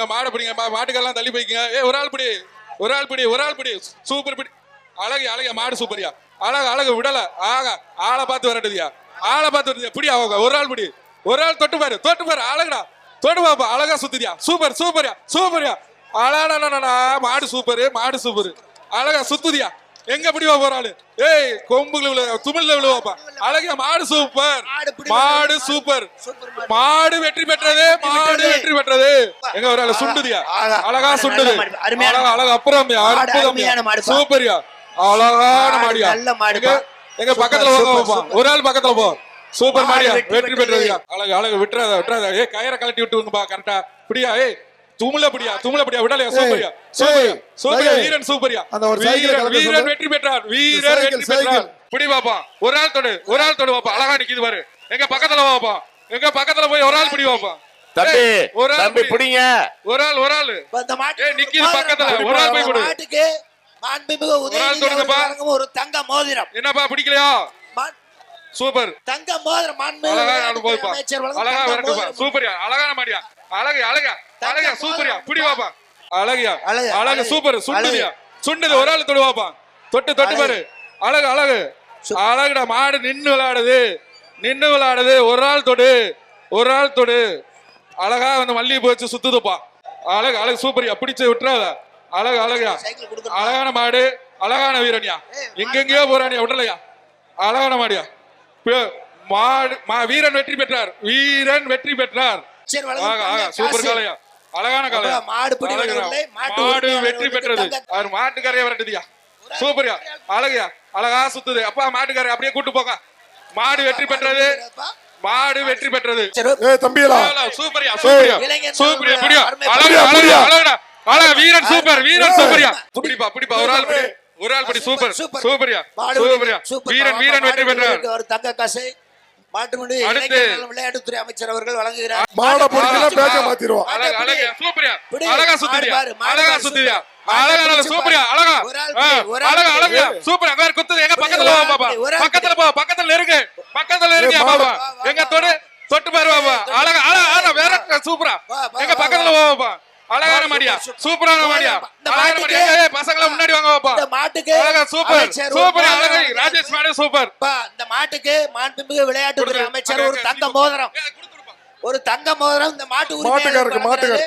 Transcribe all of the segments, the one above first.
எங்க மாடை பிடிங்க மாட்டுக்கெல்லாம் தள்ளி போய்க்குங்க. ஏ ஒரு ஆள் பிடி ஒரு ஆள் பிடி ஒரு ஆள் பிடி. சூப்பர் பிடி. அழகு அழகு மாடு சூப்பரியா. அழகு அழகு விடல. ஆகா ஆளை பார்த்து வரட்டுதியா? ஆளை பார்த்து வருதியா பிடி அவங்க ஒரு ஆள் பிடி. ஒரு ஆள் தொட்டு பாரு தொட்டு பாரு அழகுடா. தொட்டு பாப்பா அழகா சுத்துதியா? சூப்பர் சூப்பர்யா சூப்பர்யா. அழகா மாடு சூப்பரு மாடு சூப்பர். அழகா சுத்துதியா? எங்க பிடிவா போறாளு ஏய் கொம்புல விழுவ துமிழ்ல விழுவாப்பா. அழகா மாடு சூப்பர். மாடு மாடு சூப்பர். மாடு. மாடு வெற்றி பெற்றது மாடு வெற்றி பெற்றது. எங்க ஒரு ஆளு சுண்டுதியா. அழகா சுண்டுது. மாடு. அழகா அழகா அப்புறம் மாடு அற்புதம். சூப்பர்யா. அழகான மாடு மாடியா. நல்ல மாடுப்பா. எங்க- பக்கத்துல. சூப்பர். ஒரு ஆள் பக்கத்துல போ. சூப்பர் மாடு மாடியா. வெற்றி வெற்றி பெற்றது. பெற்றதுயா அழகு அழகு விட்டுறாத விட்டுறாத. ஏ கயிறை கழட்டி விட்டுருங்கப்பா கரெக்டா பிடியா ஏய் துமுல பிடியா துமுல பிடியா விடலையா சூப்பரியா? சூப்பரியா? சூப்பரியா. வீரன் சூப்பரியா? அந்த ஒரு சைக்கிளை வீரன் வீரன். வெற்றி பெற்றார். வீரன் வெற்றி பெற்றார். பிடி பாப்பா ஒரு ஆள் தொடு ஒரு ஆள் தொடு பாப்பா. அழகா நிக்குது பாரு. எங்க பக்கத்துல வாப்பா எங்க பக்கத்துல போய் ஒரு ஆள் பிடி வாப்பா தம்பி ஒரு ஆள். பிடிங்க. ஒரு ஆள் ஒரு ஆள். நிக்கிது பக்கத்துல. ஒரு ஆள் போய் கொடு. மாட்டுக்கு மாண்புமிகு உதயநிதி ஒரு தங்க மோதிரம். என்னப்பா பிடிக்கலையா? சூப்பர். தங்க மோதிரம் மாண்புமிகு அமைச்சர் அழகா. சூப்பர்யா? அழகான மாடியா? அழகு அழகா. அழகா சூப்பர்யா. பிடி வாப்பா. அழகியா. அழகு, சூப்பர். சுண்டுதியா சுண்டுது ஒரு ஆள் தொடுவாப்பா தொட்டு தொட்டு அழகு. பாரு. அழகு அழகு. அழகுடா மாடு நின்னு விளையாடுது. நின்னு விளையாடுது. ஒரு ஆள் தொடு. ஒரு ஆள் தொடு. அழகா வந்து மல்லிகை வச்சு சுத்துதுப்பா. அழகு அழகு சூப்பர்யா. பிடிச்சு விட்டுறாத. அழகு அழகா. அழகான மாடு. அழகான வீரன்யா. எங்கெங்கயோ போறானியா விடலையா? அழகான மாடியா. மாடு வீரன் வெற்றி பெற்றார். வீரன் வெற்றி பெற்றார். சூப்பர் காசு. அழகான அப்புறம் மாடு மாடு வெற்றி பெற்றது. அவர் மாட்டுக்காரைய வரட்டுதியா? சூப்பர்யா. அழகையா? அழகா சுத்துது. அப்பா மாட்டுக்காரை அப்படியே கூட்டு போங்க. மாடு வெற்றி பெற்றது. மாடு வெற்றி பெற்றது. தம்பியலா? சூப்பர்யா சூப்பர்யா. சூப்பர்யா அருமை அழகு அழகு. அழகுடா அழகா. வீரன் சூப்பர் வீரன். சூப்பர்யா. பிடிப்பா பிடிப்பா. ஒரு ஆள் பிடி ஒரு ஆள் பிடி சூப்பர் சூப்பர். சூப்பர்யா மாடு சூப்பர்யா. சூப்பர். வீரன் வீரன் வெற்றி பெற்றார். ஒரு தங்க காசை. மாட்டுமண்டி விளையாட்டுத்துறை அமைச்சர் அவர்கள் வழங்குகிறார். மாடை ஆ. பேச்ச மாத்திடுவோம். அழகு அழகு. சூப்பர்யா. அழகா மாடு அழகா. அழகா மாடு. சூப்பர்யா. அழகா. அழகா. அழகா. சூப்பர் அங்க குத்துது எங்க பக்கத்துல வா பாப்பா. பக்கத்துல போ பக்கத்துல நெருங்கு பக்கத்துல நெருங்க பாப்பா? எங்க தொடு? தொட்டு பாரு பாப்பா. அழகா அழகா அழகா. வேற சூப்பரா. எங்க பக்கத்துல வா. வா பாப்பா. அழகான மாடியா? சூப்பர், சூப்பரான மாடியா? மாட்டுக்கு- பசங்கள முன்னாடி வாங்க பாப்பா இந்த மாட்டுக்கு அழகா சூப்பர். அமைச்சர் ஒரு சூப்பர் அழகா. ராஜேஷ் மாடு சூப்பர். இந்த மாட்டுக்கு மாண்புமிகு விளையாட்டுத்துறை கொடுத்துரு. அமைச்சர் ஒரு தங்க மோதிரம். ஒரு தங்க மோதிரம் இந்த மாட்டு மாட்டுக்காரருக்கு, உரிமையாளருக்கு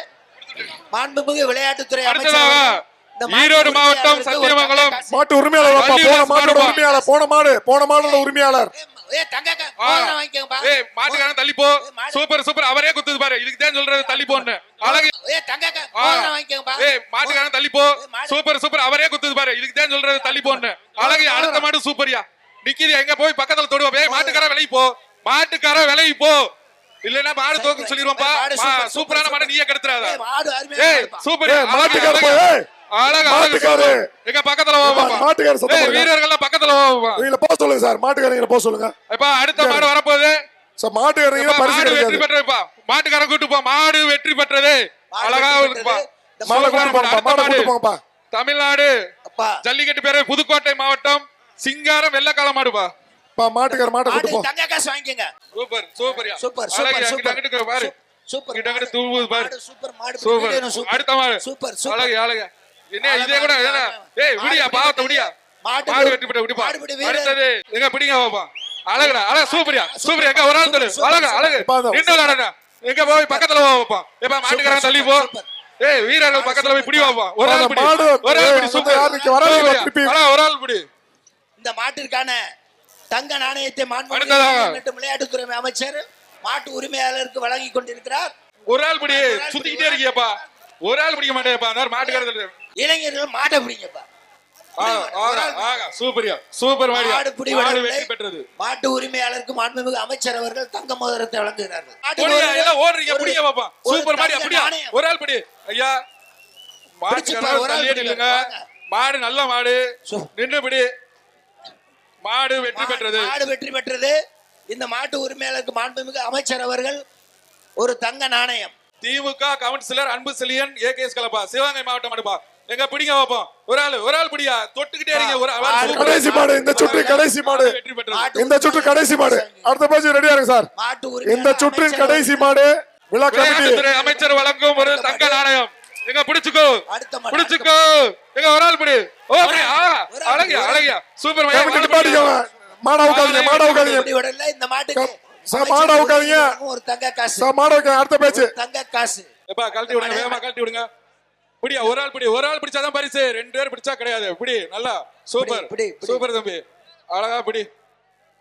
மாண்புமிகு விளையாட்டுத்துறை அமைச்சர். ஈரோடு மாவட்டம் சத்தியமங்கலம். மாட்டு உரிமையாளர் போன மாட்டோட. உரிமையாளர் போன மாடு போன மாடோட உரிமையாளர். ஏ தங்க வாங்கிக்கோங்கப்பா. ஏய் மாட்டுக்காரன் தள்ளி போ. மாடு- சூப்பர் சூப்பர். அவரே குத்துது பாரு. இதுக்கு தான் சொல்றது தள்ளி போன்னு. அழகு. ஏ தங்க வாங்கிக்கோங்கப்பா. ஏய் மாட்டுக்காரன் தள்ளி போ. மாடு- சூப்பர் சூப்பர். அவரே குத்துது பாரு. இதுக்கு தான் சொல்றது தள்ளி போன்னு. அழகு அடுத்த மாடு சூப்பர்யா. நிக்கிது எங்க போய் பக்கத்துல தொடுவா. ஏய் மாட்டுக்கார விலகி போ. மாட்டுக்கார விலகி போ. இல்லன்னா மாடு தோக்கு சூப்பர், சூப்பரான சூப்பர், மாடு நீயே கெடுத்துறாத. ஏய், ஏய். சூப்பர். ஏய், சூப்பர். எங்க பக்கத்துல மாட்டுக்கார சத்தம். வீரர்கள்லாம் பக்கத்துல இவங்கள போக சொல்லுங்க சார். மாட்டுக்காரங்களை போக சொல்லுங்க. எப்பா அடுத்த மாடு வரப்போகுது. சார் மாட்டுக்காரங்க பரிசு மாடு வெற்றி பெற்றதுப்பா. மாட்டுக்காரன் கூட்டு போ. மாடு வெற்றி பெற்றது. அழகா இருக்குப்பா மாடை கூட்டு போங்கப்பா. தமிழ்நாடு. அப்பா, ஜல்லிக்கட்டு பேரு புதுக்கோட்டை மாவட்டம். சிங்காரம் வெள்ளக்கால மாடுப்பா. பா மாட்டுக்கார மாட்டை மாடு கூட்டு போ தங்க காசு வாங்கிக்கோங்க. சூப்பர் சூப்பர்யா சூப்பர், சூப்பர், சூப்பர். அங்கிட்டு பாரு. சூப்பர் மாடு. தூவுது பாரு. மாடு சூப்பர் மாடு சூப்பர். சூப்பர். அடுத்த மாடு. Super super. அழகு அழகு. என்ன இதே கூட. ஏய் விடியா பாவத்தை விடியா? மாடு வெற்றி பெற்ற விடுப்பா. அடுத்தது எங்க பிடிங்க பாப்பா அழகுடா அழகு சூப்பர்யா சூப்பர் எங்க ஒரு ஆள் சூப்பர், அழகு. அழகு. விளையாடுடா எங்க போய் பக்கத்துல பாப்பா எப்பா மாட்டுக்காரன் தள்ளி போ. ஏய் வீரர்கள் பக்கத்துல போய் பிடி வாப்பா ஒரு ஆள் பிடி. ஒரு ஆள் பிடி சூப்பர். சூப்பர்யா. ஒரு ஆள் பிடி. இந்த மாட்டிற்கான தங்க நாணயத்தை மற்றும் விளையாட்டுத்துறை அமைச்சர் மாட்டு உரிமையாளருக்கு வழங்கி கொண்டிருக்கிறார். ஒரு ஆள் பிடி. சுத்திக்கிட்டே இருக்கியப்பா. ஒரு ஆள் பிடிக்க மாட்டேப்பா மாட்டுக்காரர் இளைஞர்கள் மாட்டை பிடிங்கப்பா. மாட்டு உரிமையாளருக்கு மாண்புமிகு அமைச்சர் அவர்கள் தங்க மோதிரத்தை வழங்குகிறார்கள். மாடி நல்ல மாடு சு- நின்று பிடி. மாடு வெற்றி பெற்றது. மாடு வெற்றி பெற்றது. இந்த மாட்டு உரிமையாளருக்கு மாண்புமிகு அமைச்சர் அவர்கள் ஒரு தங்க நாணயம். DMK councillor Anbu Chezhiyan AKS கலப்பா. சிவகங்கை மாவட்டம் அடுப்பா. எங்க பிடிங்க பாப்போம். ஒரு ஆள் ஒரு ஆள் பிடியா? தொட்டுக்கிட்டே இருக்கீங்க ஒரு ஆள். கடைசி மாடு, இந்த சுற்று கடைசி மாடு. இந்த சுற்று கடைசி மாடு. அடுத்த பேச்சு ரெடியா இருக்கு சார். மாட்டு இந்த சுற்றின் கடைசி மாடு விழா கமிட்டி. அமைச்சர் வழங்கும் ஒரு தங்க நாணயம். எங்க பிடிச்சுக்கோ. பிடிச்சுக்கோ. எங்க ஒரு ஆள் பிடி. ஓ அழகியா அழகியா. சூப்பர் மாடா உட்காதீங்க மாடா உட்காதீங்க இந்த மாட்டுக்கு சார், மாடை உட்காருங்க. ஒரு தங்க காசு. சார் மாடா அடுத்த பேச்சு. தங்க காசு. எப்பா கழட்டி விடுங்க வேகமா கழட்டி விடுங்க. பிடியா ஒரு ஆள் பிடி ஒரு ஆள் பிடிச்சாதான் பரிசு. ரெண்டு பேர் பிடிச்சா கிடையாது. பிடி நல்லா சூப்பர். பிடி, பிடி. சூப்பர் தம்பி. அழகா பிடி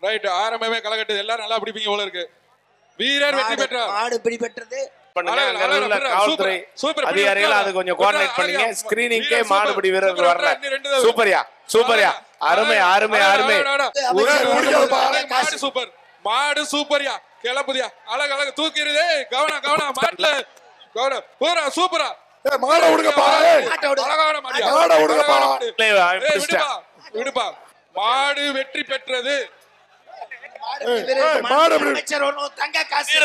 ரைட் ஆரம்பமே கலகட்டு எல்லாரும் நல்லா பிடிப்பீங்க போல இருக்கு. வீரர் வெற்றி பெற்றார். உள்ள அழகு, காவல்துறை சூப்பர், அதிகாரிகள் அது கொஞ்சம் கோஆர்டினேட் பண்ணுங்க. ஸ்கிரீனிங்கே வீரர் மாடுபிடி வீரர்கள் வரல சூப்பர்யா சூப்பர்யா. அருமை அருமை அருமை. சூப்பர். மாடு சூப்பர்யா. கிளப்புதியா அழகு அழகு தூக்கிடுதே. கவனம் கவனம் மாட்டுல. கவனம். பூரா சூப்பரா. மாடை விடுங்கப்பா. மாடை விடுங்கப்பா. மாடு. விடுப்பா. வெற்றி பெற்றது. மாடு தங்க காசு.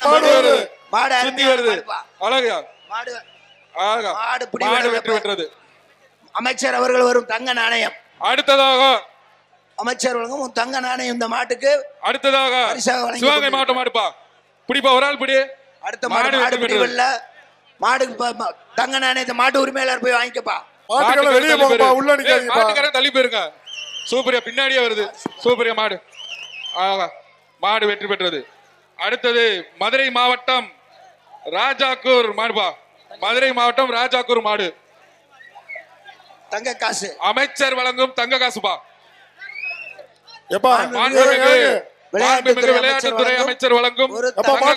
மாடு சுத்தி வருது. அழகா மாடு அழகா? மாடு பிடி மாடு விடுறது. வெற்றி பெற்றது. அமைச்சர் அவர்கள் வரும் தங்க நாணயம். அடுத்ததாக அமைச்சர் வழங்கும் தங்க நாணயம் இந்த மாட்டுக்கு. அடுத்ததாக சிவகங்கை. மாவட்டம் மாடுப்பா. பிடிப்பா ஒரு ஆள் பிடி. அடுத்த மாடு மாடு. பிடிவில்ல. மாடுக்கு ப- ம- தங்க நாணயத்தை மாட்டு உரிமையாளர் போய் வாங்கிக்கப்பா. மாட்டுக்கெல்லாம் வெளியே போங்கப்பா தள்ளி உள்ள நிக்காதீங்கப்பா. மாட்டுக்காரன் தள்ளி போயிருங்க. சூப்பரியா பின்னாடியே வருது. சூப்பரியா மாடு. ஆஹா மாடு வெற்றி பெற்றது. அடுத்தது மதுரை மாவட்டம் ராஜாக்கூர் மாடுபா மதுரை மாவட்டம் ராஜாக்கூர் மாடு. தங்க காசு. அமைச்சர் வழங்கும் தங்க காசுபா எப்பா. மாண்புமிகு விளையாட்டுத்துறை அமைச்சர் வழங்கும்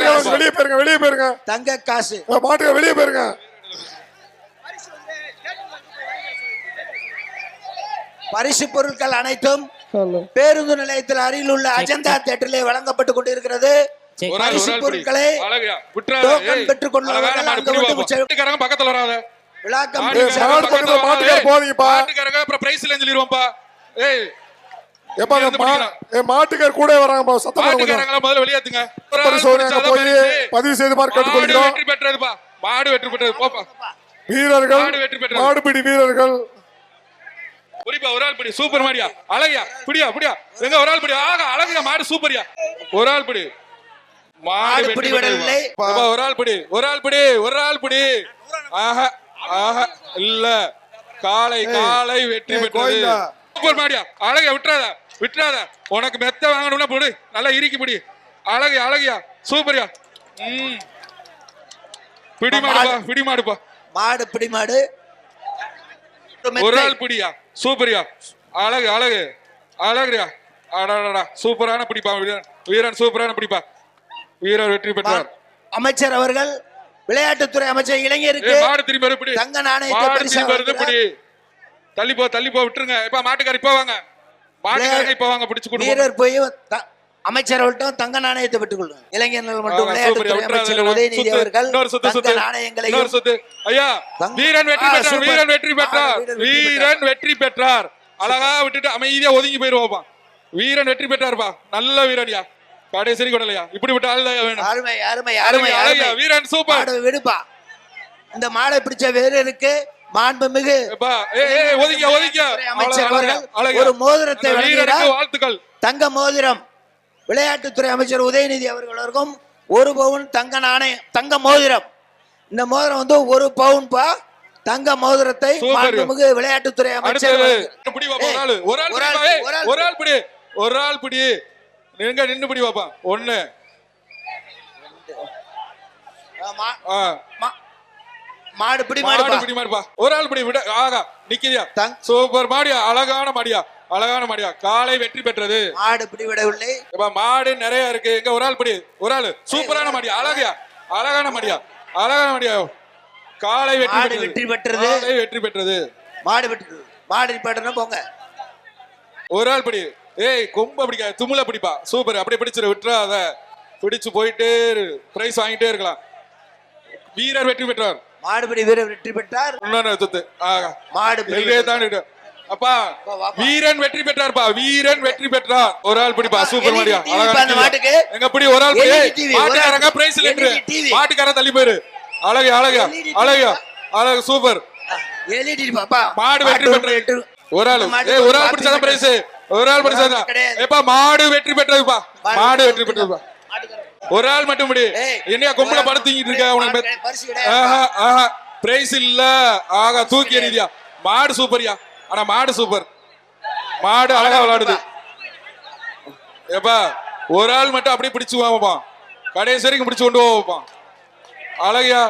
காசு. வெளியே போயிருங்க வெளியே போயிருங்க. தங்க காசு. ஏய், மாட்டுக்கார வெளியே போயிருங்க. பரிசு பொருட்கள் அனைத்தும் பேருந்து நிலையத்தில் அருகில் உள்ள அஜந்தா தேட்டரிலே வழங்கப்பட்டு கொண்டிருக்கிறது. பரிசு. பொருட்களை. பெற்றுக் மாட்டுக்காரங்க பக்கத்துல வராத. விழாக்கம். போதீங்கப்பா. அப்புறம் பிரைஸ்ல சொல்லிடுவோம்ப்பா. ஏய் எப்பா மாட்டுக்கார கூட வராங்கப்பா சத்தம் முதல்ல வெளியேத்துங்க ஒரு ஆள் பரிசோதனை போய். பதிவு செய்துமாறு மாடு கேட்டுக்கொள்கிறோம் வெற்றி பெற்றதுப்பா மாடு வெற்றி பெற்றது போப்பா வீரர்கள். மாடுபிடி வீரர்கள். புடிப்பா ஒரு ஆள் பிடி. சூப்பர் மாடியா? அழகியா? பிடியா பிடியா? எங்க ஒரு ஆள் பிடி? ஆக அழகியா மாடு சூப்பரியா? ஒரு ஆள் பிடி. மாடு பிடி. விடவில்லை. ஒரு ஆள் பிடி. ஒரு ஆள் பிடி ஒரு ஆள் பிடி. ஆஹா ஆஹா இல்ல. காலை காலை வெற்றி பெற்றது. சூப்பர் மாடியா? அழகியா விட்டுறாத. விட்டுறாத. உனக்கு மெத்த வாங்கணும்னா போடு. நல்லா இறுக்கி பிடி. அழகியா அழகியா. சூப்பரியா. ம். பிடி மாடுப்பா பிடி மாடுப்பா. மாடு பிடி மாடு. ஒரு. ஆள் பிடியா? சூப்பரியா. அழகு அழகு. அழகுயா அடடடா சூப்பரான பிடிப்பா. வீரன் வீரன் சூப்பரான பிடிப்பா. வீரர் வெற்றி பெற்றார். அமைச்சர் அவர்கள் விளையாட்டுத்துறை அமைச்சர் இளைஞருக்கு மாடு திரும்பி வருது பிடி. தங்க நாணயத்தை பரிசா. தள்ளி போ தள்ளி போ விட்டுருங்க. இப்ப மாட்டுக்காரி இப்ப வாங்க. மாட்டுக்காரங்க இப்ப வாங்க பிடிச்சு கொடுங்க வீரர் போய் த- அமைச்சர் அவர்கிட்ட தங்க நாணயத்தை பெற்றுக் கொள்ளுங்க இளைஞர்கள் அமைச்சர் விட்டுறாத, உதயநிதி. அவர்கள் தங்க சுத்து. ஐயா வீரன் வெற்றி பெற்றார். வீரன் வெற்றி பெற்றார். வீரன் வெற்றி பெற்றார். அழகா விட்டுட்டு அமைதியா ஒதுங்கி போயிருவோப்பா வீரன் வெற்றி பெற்றார்ப்பா. நல்ல வீரன்யா. கடைசி கொடலையா இப்படி விட்டு ஆள் வேணும். அருமை அருமை அருமை வீரன் சூப்பர். விடுப்பா. இந்த மாடை பிடிச்ச வீரருக்கு மாண்புமிகு அமைச்சர் அவர்கள். ஒரு மோதிரத்தை வாழ்த்துக்கள். தங்க மோதிரம். விளையாட்டுத்துறை அமைச்சர் உதயநிதி அவர்களுக்கும் ஒரு பவுன் தங்க நாணயம் தங்க மோதிரம். இந்த மோதிரம் வந்து ஒரு பவுன் பா தங்க மோதிரத்தை. மாண்புமிகு விளையாட்டுத்துறை அமைச்சர் ஒரு ஆளு பிடி ஒரு ஆள் ஆள் பிடி. எங்க பாப்பா ஒண்ணு. மா- மாடு பிடி மாடு பிடி மாடுப்பா. ஒரு ஆள் பிடி விட ஆகா நிக்கிறியா? தங்- சூப்பர் மாடியா அழகான மாடியா அழகான மாடியா. காலை வெற்றி பெற்றது. மாடு பிடி விடவில்லை இப்ப மாடு நிறைய இருக்கு. எங்க ஒரு ஆள் பிடி ஒரு ஆள். சூப்பரான மாடியா அழகியா அழகான மாடியா அழகான மாடியா. காலை வெற்றி பெற்றது. வெற்றி பெற்றது. காலை வெற்றி பெற்றது. மாடு விட்டு மாடு நிப்பாட்டுனா போங்க. ஒரு ஆள் பிடி. ஏய் கொம்ப பிடிக்க தும்முல பிடிப்பா. சூப்பர். அப்படியே பிடிச்சிரு விட்டுறாத. பிடிச்சு போயிட்டே பிரைஸ் வாங்கிட்டே இருக்கலாம். வீரர் வெற்றி பெற்றார். மாடு பிடி வீரர் வெற்றி பெற்றார். மாடு தான். அப்பா. வீரன் வெற்றி பெற்றார்ப்பா. வீரன் வெற்றி பெற்றார். ஒரு ஆள் பிடிப்பா. சூப்பர் மாடியா. அழகா மாட்டுக்கு. எங்க பிடி ஒரு ஆள் பிடி. மாட்டுக்காரங்க. Prize TV. மாட்டுக்காரன் தள்ளி போயிரு. அழகு அழகா. அழகா. அழகு சூப்பர். மாடு வெற்றி பெற்றது ஒரு ஆள். ஒரு ஆள் பிடிச்சாதான். பிரைஸ் ஒரு ஆள் பிடிச்சாதான். ஏப்பா மாடு வெற்றி பெற்றதுப்பா மாடு வெற்றி பெற்றதுப்பா. ஒரு ஆள் மட்டும் என்னையா கொம்புல படுத்தீங்கிட்டு இருக்க? உனக்கு பிரைஸ் இல்ல. ஆகா தூக்கி எறிதியா. மாடு சூப்பர்யா ஆனா மாடு சூப்பர் மாடு அழகா விளையாடுது. ஏப்பா ஒரு ஆள் மட்டும் அப்படியே பிடிச்சு வாப்பான் கடைசி வரைக்கும் பிடிச்சு கொண்டு போவான் அழகியா.